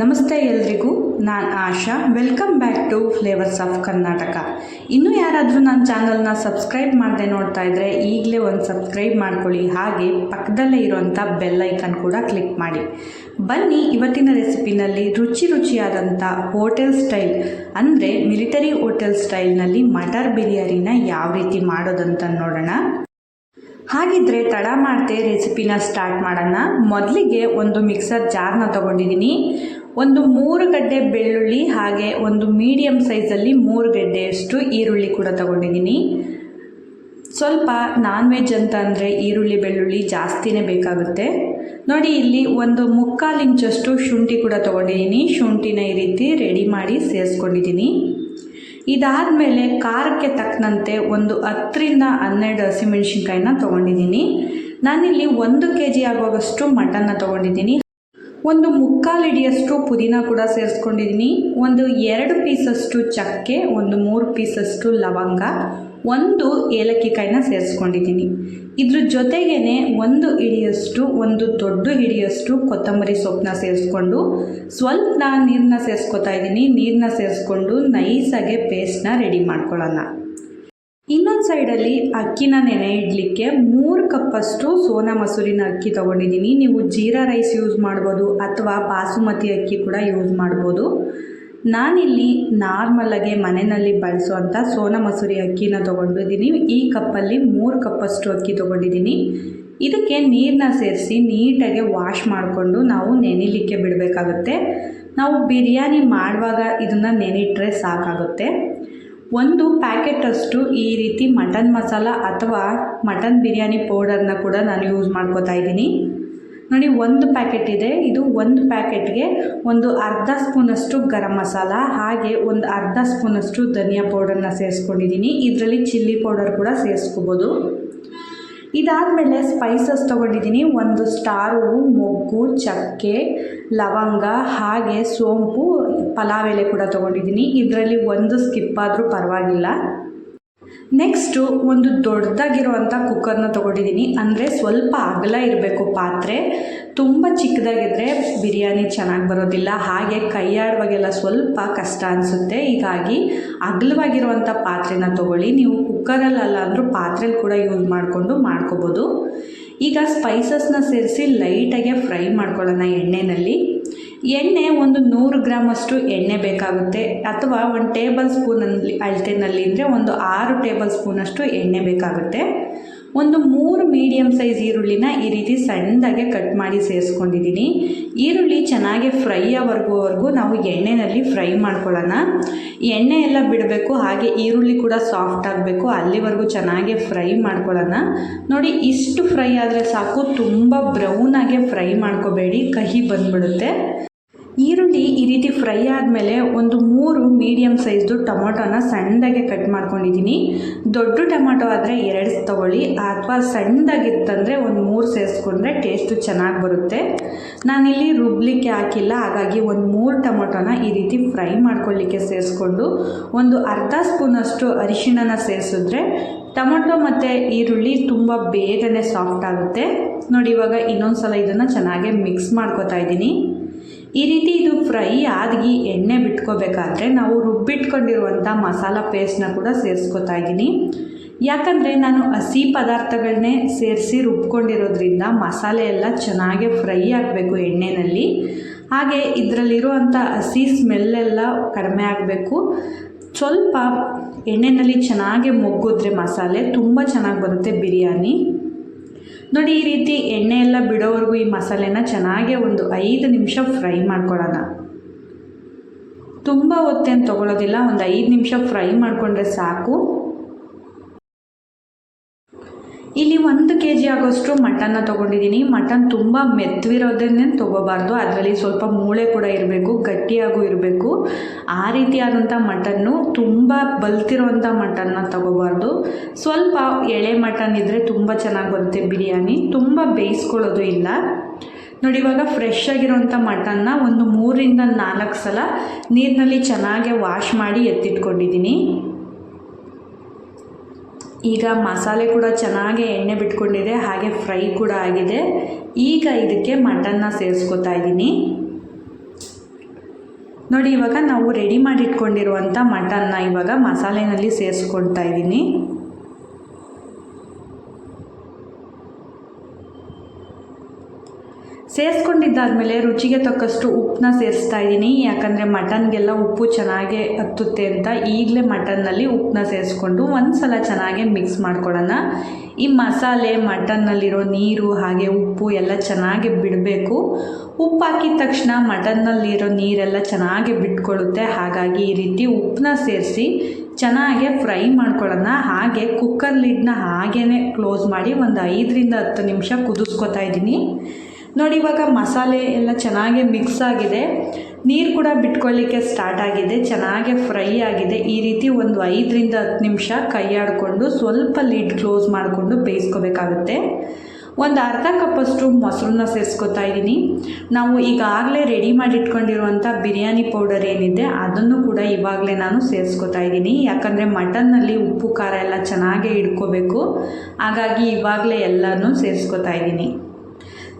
ನಮಸ್ತೆ ಎಲ್ರಿಗೂ, ನಾನು ಆಶಾ. Welcome back to flavours of Karnataka ಇನ್ನೂ ಯಾರಾದರೂ ನನ್ನ ಚಾನಲ್ನ ಸಬ್ಸ್ಕ್ರೈಬ್ ಮಾಡದೆ ನೋಡ್ತಾ ಇದ್ದರೆ ಈಗಲೇ ಒಂದು ಸಬ್ಸ್ಕ್ರೈಬ್ ಮಾಡ್ಕೊಳ್ಳಿ. ಹಾಗೆ ಪಕ್ಕದಲ್ಲೇ ಇರುವಂಥ ಬೆಲ್ ಐಕನ್ ಕೂಡ ಕ್ಲಿಕ್ ಮಾಡಿ. ಬನ್ನಿ, ಇವತ್ತಿನ ರೆಸಿಪಿನಲ್ಲಿ ರುಚಿ ರುಚಿಯಾದಂಥ ಹೋಟೆಲ್ ಸ್ಟೈಲ್ ಅಂದರೆ ಮಿಲಿಟರಿ ಹೋಟೆಲ್ ಸ್ಟೈಲ್ನಲ್ಲಿ ಮಟರ್ ಬಿರಿಯಾನಿನ ಯಾವ ರೀತಿ ಮಾಡೋದಂತ ನೋಡೋಣ. ಹಾಗಿದ್ರೆ ತಡ ಮಾಡದೆ ರೆಸಿಪಿನ ಸ್ಟಾರ್ಟ್ ಮಾಡೋಣ. ಮೊದಲಿಗೆ ಒಂದು ಮಿಕ್ಸರ್ ಜಾರ್ನ ತೊಗೊಂಡಿದ್ದೀನಿ. ಒಂದು ಮೂರು ಗಡ್ಡೆ ಬೆಳ್ಳುಳ್ಳಿ ಹಾಗೆ ಒಂದು ಮೀಡಿಯಮ್ ಸೈಜಲ್ಲಿ ಮೂರು ಗಡ್ಡೆಯಷ್ಟು ಈರುಳ್ಳಿ ಕೂಡ ತಗೊಂಡಿದ್ದೀನಿ. ಸ್ವಲ್ಪ ನಾನ್ ವೆಜ್ ಅಂತ ಅಂದರೆ ಈರುಳ್ಳಿ, ಬೆಳ್ಳುಳ್ಳಿ ಜಾಸ್ತಿನೇ ಬೇಕಾಗುತ್ತೆ. ನೋಡಿ, ಇಲ್ಲಿ ಒಂದು ಮುಕ್ಕಾಲು ಇಂಚಷ್ಟು ಶುಂಠಿ ಕೂಡ ತೊಗೊಂಡಿದ್ದೀನಿ. ಶುಂಠಿನ ಈ ರೀತಿ ರೆಡಿ ಮಾಡಿ ಸೇರಿಸ್ಕೊಂಡಿದ್ದೀನಿ. ಇದಾದ ಮೇಲೆ ಖಾರಕ್ಕೆ ತಕ್ಕಂತೆ ಒಂದು ಹತ್ತರಿಂದ ಹನ್ನೆರಡು ಹಸಿಮೆಣಸಿನ್ಕಾಯಿನ ತೊಗೊಂಡಿದ್ದೀನಿ. ನಾನಿಲ್ಲಿ ಒಂದು ಕೆ ಜಿ ಆಗುವಾಗಷ್ಟು ಮಟನ್ನ ತೊಗೊಂಡಿದ್ದೀನಿ. ಒಂದು ಮುಕ್ಕಾಲು ಇಡಿಯಷ್ಟು ಪುದೀನ ಕೂಡ ಸೇರಿಸ್ಕೊಂಡಿದ್ದೀನಿ ಒಂದು ಎರಡು ಪೀಸಷ್ಟು ಚಕ್ಕೆ, ಒಂದು ಮೂರು ಪೀಸಷ್ಟು ಲವಂಗ, ಒಂದು ಏಲಕ್ಕಿ ಕಾಯಿನ ಸೇರಿಸ್ಕೊಂಡಿದ್ದೀನಿ ಇದ್ರ ಜೊತೆಗೇ ಒಂದು ಹಿಡಿಯಷ್ಟು, ಒಂದು ದೊಡ್ಡ ಹಿಡಿಯಷ್ಟು ಕೊತ್ತಂಬರಿ ಸೊಪ್ಪನ್ನ ಸೇರಿಸ್ಕೊಂಡು ಸ್ವಲ್ಪ ನೀರನ್ನ ಸೇರಿಸ್ಕೊತಾ ಇದ್ದೀನಿ ನೀರನ್ನ ಸೇರಿಸ್ಕೊಂಡು ನೈಸಾಗೆ ಪೇಸ್ಟ್ನ ರೆಡಿ ಮಾಡ್ಕೊಳ್ಳೋಣ. ಇನ್ನೊಂದು ಸೈಡಲ್ಲಿ ಅಕ್ಕಿನ ನೆನೆ ಇಡಲಿಕ್ಕೆ ಮೂರು ಕಪ್ಪಷ್ಟು ಸೋನಾ ಮಸೂರಿನ ಅಕ್ಕಿ ತೊಗೊಂಡಿದ್ದೀನಿ. ನೀವು ಜೀರಾ ರೈಸ್ ಯೂಸ್ ಮಾಡ್ಬೋದು ಅಥವಾ ಬಾಸುಮತಿ ಅಕ್ಕಿ ಕೂಡ ಯೂಸ್ ಮಾಡ್ಬೋದು. ನಾನಿಲ್ಲಿ ನಾರ್ಮಲಾಗೆ ಮನೆಯಲ್ಲಿ ಬಳಸುವಂಥ ಸೋನಾ ಮಸೂರಿ ಅಕ್ಕಿನ ತೊಗೊಂಡಿದ್ದೀನಿ. ಈ ಕಪ್ಪಲ್ಲಿ ಮೂರು ಕಪ್ಪಷ್ಟು ಅಕ್ಕಿ ತೊಗೊಂಡಿದ್ದೀನಿ. ಇದಕ್ಕೆ ನೀರನ್ನ ಸೇರಿಸಿ ನೀಟಾಗಿ ವಾಶ್ ಮಾಡಿಕೊಂಡು ನಾವು ನೆನಿಲಿಕ್ಕೆ ಬಿಡಬೇಕಾಗುತ್ತೆ. ನಾವು ಬಿರಿಯಾನಿ ಮಾಡುವಾಗ ಇದನ್ನು ನೆನಿಟ್ರೆ ಸಾಕಾಗುತ್ತೆ. ಒಂದು ಪ್ಯಾಕೆಟಷ್ಟು ಈ ರೀತಿ ಮಟನ್ ಮಸಾಲ ಅಥವಾ ಮಟನ್ ಬಿರಿಯಾನಿ ಪೌಡರ್ನ ಕೂಡ ನಾನು ಯೂಸ್ ಮಾಡ್ಕೋತಾ ಇದ್ದೀನಿ. ನೋಡಿ, ಒಂದು ಪ್ಯಾಕೆಟ್ ಇದೆ. ಇದು ಒಂದು ಪ್ಯಾಕೆಟ್ಗೆ ಒಂದು ಅರ್ಧ ಸ್ಪೂನಷ್ಟು ಗರಂ ಮಸಾಲ, ಹಾಗೆ ಒಂದು ಅರ್ಧ ಸ್ಪೂನಷ್ಟು ಧನಿಯಾ ಪೌಡರ್ನ ಸೇರಿಸ್ಕೊಂಡಿದ್ದೀನಿ. ಇದರಲ್ಲಿ ಚಿಲ್ಲಿ ಪೌಡರ್ ಕೂಡ ಸೇರಿಸ್ಕೋಬೋದು. ಇದಾದಮೇಲೆ ಸ್ಪೈಸಸ್ ತೊಗೊಂಡಿದ್ದೀನಿ. ಒಂದು ಸ್ಟಾರು ಮೊಗ್ಗು, ಚಕ್ಕೆ, ಲವಂಗ, ಹಾಗೆ ಸೋಂಪು, ಪಲಾವ್ ಎಲೆ ಕೂಡ ತೊಗೊಂಡಿದ್ದೀನಿ. ಇದರಲ್ಲಿ ಒಂದು ಸ್ಕಿಪ್ ಆದರೂ ಪರವಾಗಿಲ್ಲ. ನೆಕ್ಸ್ಟು ಒಂದು ದೊಡ್ಡದಾಗಿರುವಂಥ ಕುಕ್ಕರ್ನ ತೊಗೊಂಡಿದ್ದೀನಿ ಅಂದರೆ ಸ್ವಲ್ಪ ಅಗಲ ಇರಬೇಕು ಪಾತ್ರೆ. ತುಂಬ ಚಿಕ್ಕದಾಗಿದ್ದರೆ ಬಿರಿಯಾನಿ ಚೆನ್ನಾಗಿ ಬರೋದಿಲ್ಲ. ಹಾಗೆ ಕೈಯಾಡುವಾಗೆಲ್ಲ ಸ್ವಲ್ಪ ಕಷ್ಟ ಅನಿಸುತ್ತೆ. ಹೀಗಾಗಿ ಅಗಲವಾಗಿರುವಂಥ ಪಾತ್ರೆನ ತೊಗೊಳ್ಳಿ. ನೀವು ಕುಕ್ಕರಲ್ಲ ಅಂದರೂ ಪಾತ್ರೆಲಿ ಕೂಡ ಯೂಸ್ ಮಾಡಿಕೊಂಡು ಮಾಡ್ಕೋಬೋದು. ಈಗ ಸ್ಪೈಸಸ್ನ ಸೇರಿಸಿ ಲೈಟಾಗೆ ಫ್ರೈ ಮಾಡ್ಕೊಳ್ಳೋಣ ಎಣ್ಣೆಯಲ್ಲಿ ಎಣ್ಣೆ ಒಂದು ನೂರು ಗ್ರಾಮಷ್ಟು ಎಣ್ಣೆ ಬೇಕಾಗುತ್ತೆ. ಅಥವಾ ಒಂದು ಟೇಬಲ್ ಸ್ಪೂನಲ್ಲಿ ಅಳತೆನಲ್ಲಿ ಅಂದರೆ ಒಂದು ಆರು ಟೇಬಲ್ ಸ್ಪೂನಷ್ಟು ಎಣ್ಣೆ ಬೇಕಾಗುತ್ತೆ. ಒಂದು ಮೂರು ಮೀಡಿಯಮ್ ಸೈಜ್ ಈರುಳ್ಳಿನ ಈ ರೀತಿ ಸಣ್ಣದಾಗೆ ಕಟ್ ಮಾಡಿ ಸೇರಿಸ್ಕೊಂಡಿದ್ದೀನಿ. ಈರುಳ್ಳಿ ಚೆನ್ನಾಗಿ ಫ್ರೈ ಆಗೋವರೆಗೂ ನಾವು ಎಣ್ಣೆಯಲ್ಲಿ ಫ್ರೈ ಮಾಡ್ಕೊಳ್ಳೋಣ. ಎಣ್ಣೆ ಎಲ್ಲ ಬಿಡಬೇಕು, ಹಾಗೆ ಈರುಳ್ಳಿ ಕೂಡ ಸಾಫ್ಟ್ ಆಗಬೇಕು, ಅಲ್ಲಿವರೆಗೂ ಚೆನ್ನಾಗಿ ಫ್ರೈ ಮಾಡ್ಕೊಳ್ಳೋಣ. ನೋಡಿ, ಇಷ್ಟು ಫ್ರೈ ಆದರೆ ಸಾಕು, ತುಂಬ ಬ್ರೌನಾಗೆ ಫ್ರೈ ಮಾಡ್ಕೋಬೇಡಿ, ಕಹಿ ಬಂದ್ಬಿಡುತ್ತೆ. ಈರುಳ್ಳಿ ಈ ರೀತಿ ಫ್ರೈ ಆದಮೇಲೆ ಒಂದು ಮೂರು ಮೀಡಿಯಮ್ ಸೈಜ್ದು ಟೊಮೊಟೊನ ಸಣ್ಣದಾಗೆ ಕಟ್ ಮಾಡ್ಕೊಂಡಿದ್ದೀನಿ. ದೊಡ್ಡ ಟೊಮೊಟೊ ಆದರೆ ಎರಡು ತೊಗೊಳ್ಳಿ, ಅಥವಾ ಸಣ್ಣದಾಗಿತ್ತಂದರೆ ಒಂದು ಮೂರು ಸೇರಿಸ್ಕೊಂಡ್ರೆ ಟೇಸ್ಟು ಚೆನ್ನಾಗಿ ಬರುತ್ತೆ. ನಾನಿಲ್ಲಿ ರುಬ್ಲಿಕ್ಕೆ ಹಾಕಿಲ್ಲ, ಹಾಗಾಗಿ ಒಂದು ಮೂರು ಟೊಮೊಟೊನ ಈ ರೀತಿ ಫ್ರೈ ಮಾಡ್ಕೊಳ್ಳಿಕ್ಕೆ ಸೇರಿಸ್ಕೊಂಡು ಒಂದು ಅರ್ಧ ಸ್ಪೂನಷ್ಟು ಅರಿಶಿಣನ ಸೇರಿಸಿದ್ರೆ ಟೊಮೊಟೊ ಮತ್ತು ಈರುಳ್ಳಿ ತುಂಬ ಬೇಗನೆ ಸಾಫ್ಟ್ ಆಗುತ್ತೆ. ನೋಡಿ ಇವಾಗ ಇನ್ನೊಂದು ಸಲ ಇದನ್ನು ಚೆನ್ನಾಗೆ ಮಿಕ್ಸ್ ಮಾಡ್ಕೊತಾ ಇದ್ದೀನಿ. ಈ ರೀತಿ ಇದು ಫ್ರೈ ಆಗಿ ಎಣ್ಣೆ ಬಿಟ್ಕೋಬೇಕಾದ್ರೆ ನಾವು ರುಬ್ಬಿಟ್ಕೊಂಡಿರುವಂಥ ಮಸಾಲ ಪೇಸ್ಟ್ನ ಕೂಡ ಸೇರಿಸ್ಕೊತಾ ಇದ್ದೀನಿ. ಯಾಕಂದರೆ ನಾನು ಹಸಿ ಪದಾರ್ಥಗಳನ್ನೇ ಸೇರಿಸಿ ರುಬ್ಕೊಂಡಿರೋದ್ರಿಂದ ಮಸಾಲೆ ಎಲ್ಲ ಚೆನ್ನಾಗೆ ಫ್ರೈ ಆಗಬೇಕು ಎಣ್ಣೆಯಲ್ಲಿ ಹಾಗೆ ಇದರಲ್ಲಿರುವಂಥ ಹಸಿ ಸ್ಮೆಲ್ಲೆಲ್ಲ ಕಡಿಮೆ ಆಗಬೇಕು. ಸ್ವಲ್ಪ ಎಣ್ಣೆಯಲ್ಲಿ ಚೆನ್ನಾಗಿ ಮೊಗ್ಗಿದ್ರೆ ಮಸಾಲೆ ತುಂಬ ಚೆನ್ನಾಗಿ ಬರುತ್ತೆ ಬಿರಿಯಾನಿ. ನೋಡಿ, ಈ ರೀತಿ ಎಣ್ಣೆ ಎಲ್ಲ ಬಿಡೋವರೆಗೂ ಈ ಮಸಾಲೆನ ಚೆನ್ನಾಗಿ ಒಂದು ಐದು ನಿಮಿಷ ಫ್ರೈ ಮಾಡ್ಕೊಳ್ಳೋಣ. ತುಂಬ ಹೊತ್ತೇನು ತೊಗೊಳೋದಿಲ್ಲ, ಒಂದು ಐದು ನಿಮಿಷ ಫ್ರೈ ಮಾಡಿಕೊಂಡ್ರೆ ಸಾಕು. ಇಲ್ಲಿ ಒಂದು ಕೆ ಜಿ ಆಗೋಷ್ಟು ಮಟನ್ನ ತೊಗೊಂಡಿದ್ದೀನಿ. ಮಟನ್ ತುಂಬ ಮೆತ್ತವಿರೋದನ್ನೇ ತೊಗೋಬಾರ್ದು. ಅದರಲ್ಲಿ ಸ್ವಲ್ಪ ಮೂಳೆ ಕೂಡ ಇರಬೇಕು, ಗಟ್ಟಿಯಾಗೂ ಇರಬೇಕು. ಆ ರೀತಿಯಾದಂಥ ಮಟನ್ನು, ತುಂಬ ಬಲ್ತಿರೋವಂಥ ಮಟನ್ನ ತೊಗೋಬಾರ್ದು. ಸ್ವಲ್ಪ ಎಳೆ ಮಟನ್ ಇದ್ದರೆ ತುಂಬ ಚೆನ್ನಾಗಿ ಬರುತ್ತೆ ಬಿರಿಯಾನಿ. ತುಂಬ ಬೇಯಿಸ್ಕೊಳ್ಳೋದು ಇಲ್ಲ. ನೋಡಿ, ಇವಾಗ ಫ್ರೆಶ್ ಆಗಿರೋಂಥ ಮಟನ್ನ ಒಂದು ಮೂರಿಂದ ನಾಲ್ಕು ಸಲ ನೀರಿನಲ್ಲಿ ಚೆನ್ನಾಗಿ ವಾಶ್ ಮಾಡಿ ಎತ್ತಿಟ್ಕೊಂಡಿದ್ದೀನಿ. ಈಗ ಮಸಾಲೆ ಕೂಡ ಚೆನ್ನಾಗಿ ಎಣ್ಣೆ ಬಿಟ್ಕೊಂಡಿದೆ, ಹಾಗೆ ಫ್ರೈ ಕೂಡ ಆಗಿದೆ. ಈಗ ಇದಕ್ಕೆ ಮಟನ್ನ ಸೇರಿಸ್ಕೊತಾ ಇದ್ದೀನಿ. ನೋಡಿ, ಇವಾಗ ನಾವು ರೆಡಿ ಮಾಡಿಟ್ಕೊಂಡಿರುವಂಥ ಮಟನ್ನ ಇವಾಗ ಮಸಾಲೆನಲ್ಲಿ ಸೇರಿಸ್ಕೊಳ್ತಾ ಇದ್ದೀನಿ. ಸೇರಿಸ್ಕೊಂಡಿದ್ದಾದಮೇಲೆ ರುಚಿಗೆ ತಕ್ಕಷ್ಟು ಉಪ್ಪನ್ನ ಸೇರಿಸ್ತಾ ಇದ್ದೀನಿ. ಯಾಕಂದರೆ ಮಟನ್ಗೆಲ್ಲ ಉಪ್ಪು ಚೆನ್ನಾಗೆ ಹತ್ತುತ್ತೆ ಅಂತ ಈಗಲೇ ಮಟನ್ನಲ್ಲಿ ಉಪ್ಪನ್ನ ಸೇರಿಸ್ಕೊಂಡು ಒಂದು ಸಲ ಚೆನ್ನಾಗೆ ಮಿಕ್ಸ್ ಮಾಡ್ಕೊಳ್ಳೋಣ. ಈ ಮಸಾಲೆ, ಮಟನ್ನಲ್ಲಿರೋ ನೀರು ಹಾಗೆ ಉಪ್ಪು ಎಲ್ಲ ಚೆನ್ನಾಗಿ ಬಿಡಬೇಕು. ಉಪ್ಪು ಹಾಕಿದ ತಕ್ಷಣ ಮಟನ್ನಲ್ಲಿರೋ ನೀರೆಲ್ಲ ಚೆನ್ನಾಗಿ ಬಿಟ್ಕೊಳ್ಳುತ್ತೆ. ಹಾಗಾಗಿ ಈ ರೀತಿ ಉಪ್ಪನ್ನ ಸೇರಿಸಿ ಚೆನ್ನಾಗೆ ಫ್ರೈ ಮಾಡ್ಕೊಳ್ಳೋಣ. ಹಾಗೆ ಕುಕ್ಕರ್ ಲಿಡ್ನ ಹಾಗೇ ಕ್ಲೋಸ್ ಮಾಡಿ ಒಂದು ಐದರಿಂದ ಹತ್ತು ನಿಮಿಷ ಕುದಿಸ್ಕೊತಾ ಇದ್ದೀನಿ. ನೋಡಿ, ಇವಾಗ ಮಸಾಲೆ ಎಲ್ಲ ಚೆನ್ನಾಗಿ ಮಿಕ್ಸ್ ಆಗಿದೆ. ನೀರು ಕೂಡ ಬಿಟ್ಕೊಳ್ಳಿಕ್ಕೆ ಸ್ಟಾರ್ಟ್ ಆಗಿದೆ. ಚೆನ್ನಾಗಿ ಫ್ರೈ ಆಗಿದೆ. ಈ ರೀತಿ ಒಂದು ಐದರಿಂದ ಹತ್ತು ನಿಮಿಷ ಕೈ ಆಡಿಕೊಂಡು ಸ್ವಲ್ಪ ಲಿಡ್ ಕ್ಲೋಸ್ ಮಾಡಿಕೊಂಡು ಬೇಯಿಸ್ಕೋಬೇಕಾಗುತ್ತೆ. ಒಂದು ಅರ್ಧ ಕಪ್ಪಷ್ಟು ಮೊಸರನ್ನ ಸೇರಿಸ್ಕೊತಾ ಇದ್ದೀನಿ. ನಾವು ಈಗಾಗಲೇ ರೆಡಿ ಮಾಡಿಟ್ಕೊಂಡಿರುವಂಥ ಬಿರಿಯಾನಿ ಪೌಡರ್ ಏನಿದೆ, ಅದನ್ನು ಕೂಡ ಇವಾಗಲೇ ನಾನು ಸೇರಿಸ್ಕೊತಾ ಇದ್ದೀನಿ. ಯಾಕಂದರೆ ಮಟನ್ನಲ್ಲಿ ಉಪ್ಪು, ಖಾರ ಎಲ್ಲ ಚೆನ್ನಾಗೇ ಇಟ್ಕೋಬೇಕು. ಹಾಗಾಗಿ ಇವಾಗಲೇ ಎಲ್ಲನೂ ಸೇರಿಸ್ಕೊತಾ ಇದ್ದೀನಿ.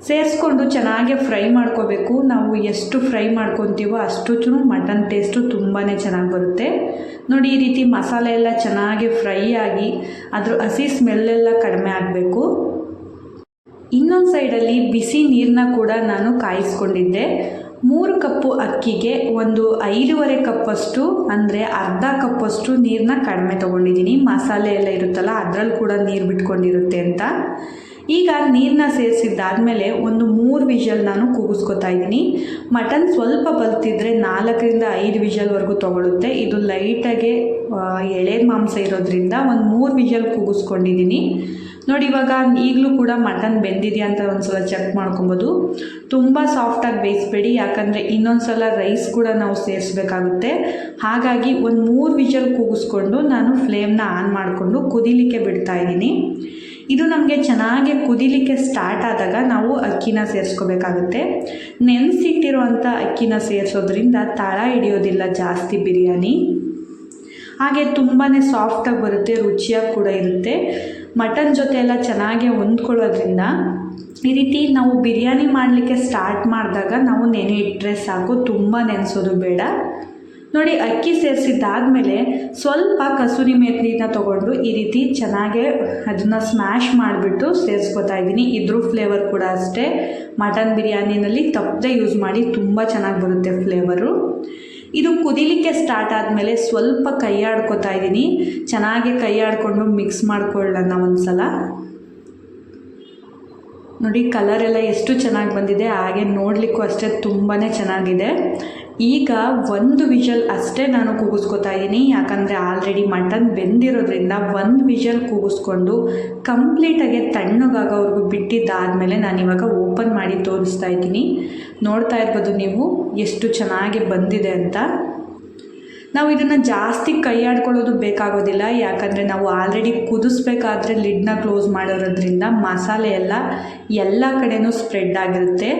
ಸೇರಿಸ್ಕೊಂಡು ಚೆನ್ನಾಗಿ ಫ್ರೈ ಮಾಡ್ಕೋಬೇಕು. ನಾವು ಎಷ್ಟು ಫ್ರೈ ಮಾಡ್ಕೊತೀವೋ ಅಷ್ಟು ಮಟನ್ ಟೇಸ್ಟು ತುಂಬಾ ಚೆನ್ನಾಗಿ ಬರುತ್ತೆ. ನೋಡಿ, ಈ ರೀತಿ ಮಸಾಲೆ ಎಲ್ಲ ಚೆನ್ನಾಗಿ ಫ್ರೈ ಆಗಿ ಅದ್ರ ಹಸಿ ಸ್ಮೆಲ್ಲೆಲ್ಲ ಕಡಿಮೆ ಆಗಬೇಕು. ಇನ್ನೊಂದು ಸೈಡಲ್ಲಿ ಬಿಸಿ ನೀರನ್ನ ಕೂಡ ನಾನು ಕಾಯಿಸ್ಕೊಂಡಿದ್ದೆ. ಮೂರು ಕಪ್ಪು ಅಕ್ಕಿಗೆ ಒಂದು ಐದೂವರೆ ಕಪ್ಪಷ್ಟು ಅಂದರೆ ಅರ್ಧ ಕಪ್ಪಷ್ಟು ನೀರನ್ನ ಕಡಿಮೆ ತೊಗೊಂಡಿದ್ದೀನಿ. ಮಸಾಲೆ ಎಲ್ಲ ಇರುತ್ತಲ್ಲ ಅದರಲ್ಲಿ ಕೂಡ ನೀರು ಬಿಟ್ಕೊಂಡಿರುತ್ತೆ ಅಂತ. ಈಗ ನೀರನ್ನ ಸೇರಿಸಿದ್ದಾದಮೇಲೆ ಒಂದು ಮೂರು ವಿಷಲ್ ನಾನು ಕೂಗಿಸ್ಕೊತಾ ಇದ್ದೀನಿ. ಮಟನ್ ಸ್ವಲ್ಪ ಬಲ್ತಿದ್ರೆ ನಾಲ್ಕರಿಂದ ಐದು ವಿಷಲ್ವರೆಗೂ ತೊಗೊಳುತ್ತೆ. ಇದು ಲೈಟಾಗೆ ಎಳೆ ಮಾಂಸ ಇರೋದ್ರಿಂದ ಒಂದು ಮೂರು ವಿಷಲ್ ಕೂಗಿಸ್ಕೊಂಡಿದ್ದೀನಿ. ನೋಡಿ, ಇವಾಗ ಈಗಲೂ ಕೂಡ ಮಟನ್ ಬೆಂದಿದೆಯಾ ಅಂತ ಒಂದ್ಸಲ ಚೆಕ್ ಮಾಡ್ಕೊಬೋದು. ತುಂಬ ಸಾಫ್ಟಾಗಿ ಬೇಯಿಸ್ಬೇಡಿ, ಯಾಕಂದರೆ ಇನ್ನೊಂದು ಸಲ ರೈಸ್ ಕೂಡ ನಾವು ಸೇರಿಸ್ಬೇಕಾಗುತ್ತೆ. ಹಾಗಾಗಿ ಒಂದು ಮೂರು ವಿಷಲ್ ಕೂಗಿಸ್ಕೊಂಡು ನಾನು ಫ್ಲೇಮ್ನ ಆನ್ ಮಾಡಿಕೊಂಡು ಕುದಿಲಿಕ್ಕೆ ಬಿಡ್ತಾ ಇದ್ದೀನಿ. ಇದು ನಮಗೆ ಚೆನ್ನಾಗಿ ಕುದಿಲಿಕ್ಕೆ ಸ್ಟಾರ್ಟ್ ಆದಾಗ ನಾವು ಅಕ್ಕಿನ ಸೇರಿಸ್ಕೋಬೇಕಾಗುತ್ತೆ. ನೆನೆಸಿಟ್ಟಿರುವಂಥ ಅಕ್ಕಿನ ಸೇರಿಸೋದ್ರಿಂದ ತಳ ಹಿಡಿಯೋದಿಲ್ಲ ಜಾಸ್ತಿ ಬಿರಿಯಾನಿ. ಹಾಗೆ ತುಂಬಾ ಸಾಫ್ಟಾಗಿ ಬರುತ್ತೆ, ರುಚಿಯಾಗಿ ಕೂಡ ಇರುತ್ತೆ. ಮಟನ್ ಜೊತೆ ಎಲ್ಲ ಚೆನ್ನಾಗಿ ಹೊಂದ್ಕೊಳ್ಳೋದ್ರಿಂದ ಈ ರೀತಿ ನಾವು ಬಿರಿಯಾನಿ ಮಾಡಲಿಕ್ಕೆ ಸ್ಟಾರ್ಟ್ ಮಾಡಿದಾಗ ನಾವು ನೆನೆ ಇಟ್ಟರೆ ಸಾಕು, ತುಂಬ ನೆನೆಸೋದು ಬೇಡ. ನೋಡಿ, ಅಕ್ಕಿ ಸೇರಿಸಿದ್ದಾದಮೇಲೆ ಸ್ವಲ್ಪ ಕಸೂರಿ ಮೇಥಿನ ತೊಗೊಂಡು ಈ ರೀತಿ ಚೆನ್ನಾಗೆ ಅದನ್ನು ಸ್ಮ್ಯಾಶ್ ಮಾಡಿಬಿಟ್ಟು ಸೇರಿಸ್ಕೊತಾ ಇದ್ದೀನಿ. ಇದ್ರ ಫ್ಲೇವರ್ ಕೂಡ ಅಷ್ಟೇ. ಮಟನ್ ಬಿರಿಯಾನಿನಲ್ಲಿ ತಪ್ಪದೆ ಯೂಸ್ ಮಾಡಿ ತುಂಬ ಚೆನ್ನಾಗಿ ಬರುತ್ತೆ ಫ್ಲೇವರು ಇದು ಕುದಿಲಿಕ್ಕೆ ಸ್ಟಾರ್ಟ್ ಆದಮೇಲೆ ಸ್ವಲ್ಪ ಕೈ ಆಡ್ಕೊತಾ ಇದ್ದೀನಿ. ಚೆನ್ನಾಗಿ ಕೈ ಆಡಿಕೊಂಡು ಮಿಕ್ಸ್ ಮಾಡ್ಕೊಳ್ಳೋಣ ಒಂದು ಸಲ ನೋಡಿ ಕಲರ್ ಎಲ್ಲ ಎಷ್ಟು ಚೆನ್ನಾಗಿ ಬಂದಿದೆ, ಹಾಗೆ ನೋಡಲಿಕ್ಕೂ ಅಷ್ಟೇ ತುಂಬಾ ಚೆನ್ನಾಗಿದೆ. ಈಗ ಒಂದು ವಿಷಲ್ ಅಷ್ಟೇ ನಾನು ಕೂಗಿಸ್ಕೊತಾ ಇದ್ದೀನಿ ಯಾಕಂದರೆ ಆಲ್ರೆಡಿ ಮಟನ್ ಬೆಂದಿರೋದ್ರಿಂದ ಒಂದು ವಿಷಲ್ ಕೂಗಿಸ್ಕೊಂಡು ಕಂಪ್ಲೀಟಾಗಿ ತಣ್ಣಗಾಗೋವ್ರಿಗೂ ಬಿಟ್ಟಿದ್ದಾದಮೇಲೆ ನಾನು ಇವಾಗ ಓಪನ್ ಮಾಡಿ ತೋರಿಸ್ತಾ ಇದ್ದೀನಿ ನೋಡ್ತಾ ಇರ್ಬೋದು ನೀವು ಎಷ್ಟು ಚೆನ್ನಾಗಿ ಬಂದಿದೆ ಅಂತ. ನಾವು ಇದನ್ನು ಜಾಸ್ತಿ ಕೈ ಆಡ್ಕೊಳ್ಳೋದು ಬೇಕಾಗೋದಿಲ್ಲ. ಯಾಕಂದರೆ ನಾವು ಆಲ್ರೆಡಿ ಕುದಿಸ್ಬೇಕಾದ್ರೆ ಲಿಡ್ನ ಕ್ಲೋಸ್ ಮಾಡಿರೋದ್ರಿಂದ ಮಸಾಲೆ ಎಲ್ಲ ಎಲ್ಲ ಕಡೆಯೂ ಸ್ಪ್ರೆಡ್ ಆಗಿರುತ್ತೆ.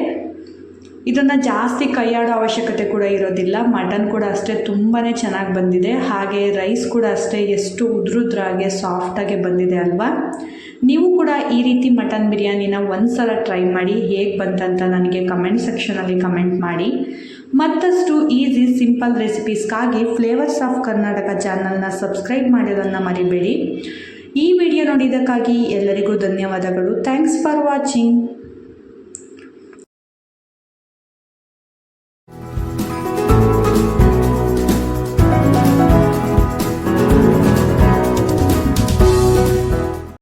ಇದನ್ನು ಜಾಸ್ತಿ ಕೈಯಾಡೋ ಅವಶ್ಯಕತೆ ಕೂಡ ಇರೋದಿಲ್ಲ. ಮಟನ್ ಕೂಡ ಅಷ್ಟೇ ತುಂಬಾ ಚೆನ್ನಾಗಿ ಬಂದಿದೆ. ಹಾಗೆ ರೈಸ್ ಕೂಡ ಅಷ್ಟೇ ಎಷ್ಟು ಉದ್ರುದ್ರಾಗೆ ಸಾಫ್ಟಾಗೆ ಬಂದಿದೆ ಅಲ್ವಾ? ನೀವು ಕೂಡ ಈ ರೀತಿ ಮಟನ್ ಬಿರಿಯಾನಿನ ಒಂದು ಸಲ ಟ್ರೈ ಮಾಡಿ ಹೇಗೆ ಬಂತಂತ ನನಗೆ ಕಮೆಂಟ್ ಸೆಕ್ಷನಲ್ಲಿ ಕಮೆಂಟ್ ಮಾಡಿ. ಮತ್ತಷ್ಟು ಈಸಿ ಸಿಂಪಲ್ ರೆಸಿಪೀಸ್ಗಾಗಿ ಫ್ಲೇವರ್ಸ್ ಆಫ್ ಕರ್ನಾಟಕ ಚಾನಲ್ನ ಸಬ್ಸ್ಕ್ರೈಬ್ ಮಾಡೋದನ್ನು ಮರಿಬೇಡಿ. ಈ ವಿಡಿಯೋ ನೋಡಿದ್ದಕ್ಕಾಗಿ ಎಲ್ಲರಿಗೂ ಧನ್ಯವಾದಗಳು. Thanks for watching